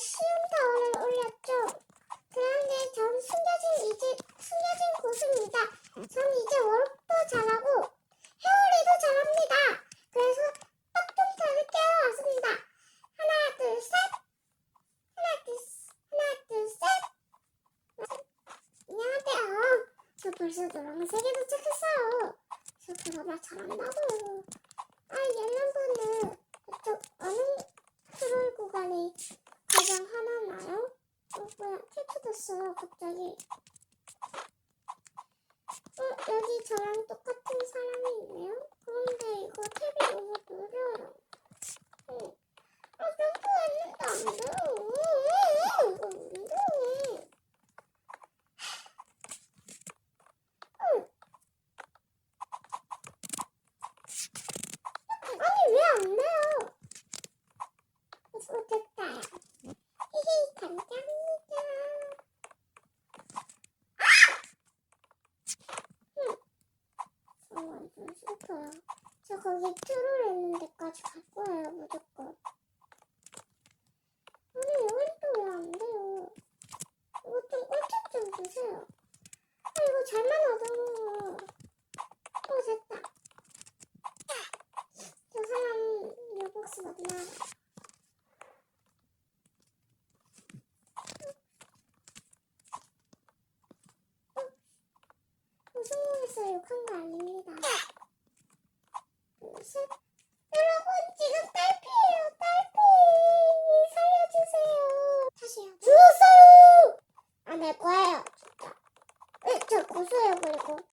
시험타원을 올렸죠. 그런데 전 숨겨진 이제 숨겨진 고수입니다. 전 이제 월도 잘하고 회오리도 잘합니다. 그래서 빡종터 늦게 왔습니다. 하나 둘 셋. 하나 둘 하나 둘 셋. 안녕하세요. 저 벌써 노란색에 도착했어요. 저 그거 말 잘한다고. 아 얘는 분은 어, 캡처 됐어요, 갑자기. 어, 여기 저랑 똑같은 사람이 있네요? 그런데 이거 탭이 너무 느려요. 응. 아, 점프했는데 안 돼요. 이거 안 돼. 응. 아니, 왜 안 돼요? 어, 됐다. 히히, 감사합니다. 거기 트롤 있는 데까지 갈 거예요, 무조건. 근데 여긴 또 왜 안 돼요? 이거 좀 꿀팁 좀 주세요. 아, 이거 잘만 얻으면. 어, 됐다. 저 사람 료복스 맞나? 욕한 거 아닙니다. 여러분 지금 딸피예요. 딸피 살려주세요. 다시요. 죽었어요. 안할 거예요. 진짜. 에, 저 고소해요 그리고.